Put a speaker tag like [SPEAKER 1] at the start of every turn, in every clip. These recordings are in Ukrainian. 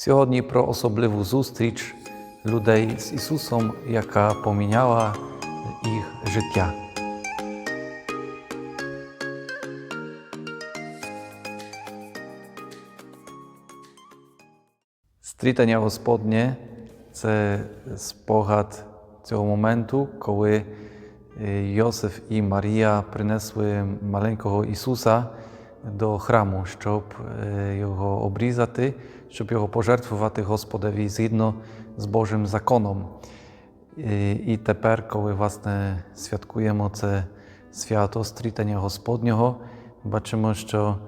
[SPEAKER 1] Сьогодні про особливу зустріч людей з Ісусом, яка поміняла їх життя. Стрітання Господнє це спогад цього моменту, коли е, Йосиф і Марія принесли маленького Ісуса до храму, щоб е, його обрізати, щоб його пожертвувати Господові згідно з Божим законом. І, тепер, коли власне святкуємо це свято стрітання Господнього, бачимо, що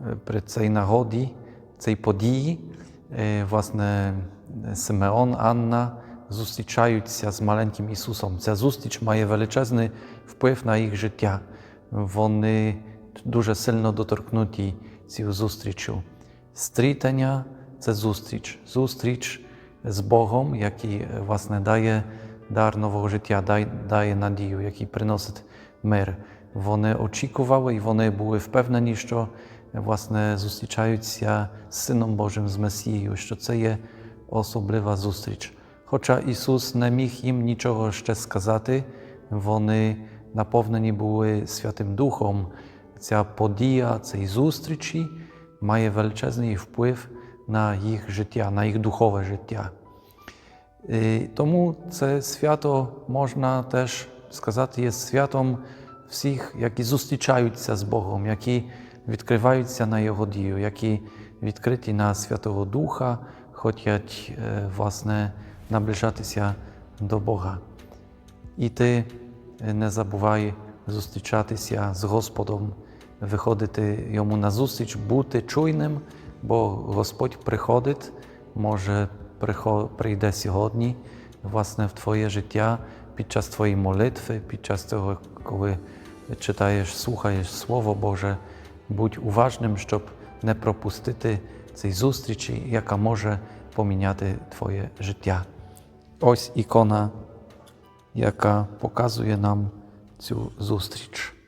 [SPEAKER 1] е, при цій нагоді, цій події, е, власне, Симеон, Анна зустрічаються з маленьким Ісусом. Ця зустріч має величезний вплив на їх життя. Вони дуже сильно доторкнуті цією зустрічю. Стрітання це зустріч, зустріч з Богом, який е, власне дає дар нового життя, дає, надію, який приносить мир. Вони очікували і вони були впевнені, що е, власне зустрічаються з Сином Божим, з Месією, що це є особлива зустріч. Хоча Ісус не міг їм нічого ще сказати, вони наповнені були Святим Духом. Ця подія, цей зустрічі має величезний вплив на їх життя, на їх духове життя. І тому це свято можна теж сказати, є святом всіх, які зустрічаються з Богом, які відкриваються на Його дію, які відкриті на Святого Духа, хочуть е, власне наближатися до Бога. І ти е, не забувай зустрічатися з Господом, виходити йому на зустріч, бути чуйним, бо Господь приходить, може прийде сьогодні, власне, в Твоє життя під час Твоєї молитви, під час того, коли читаєш, слухаєш Слово Боже, будь уважним, щоб не пропустити цієї зустрічі, яка може поміняти Твоє життя. Ось ікона, яка показує нам цю зустріч.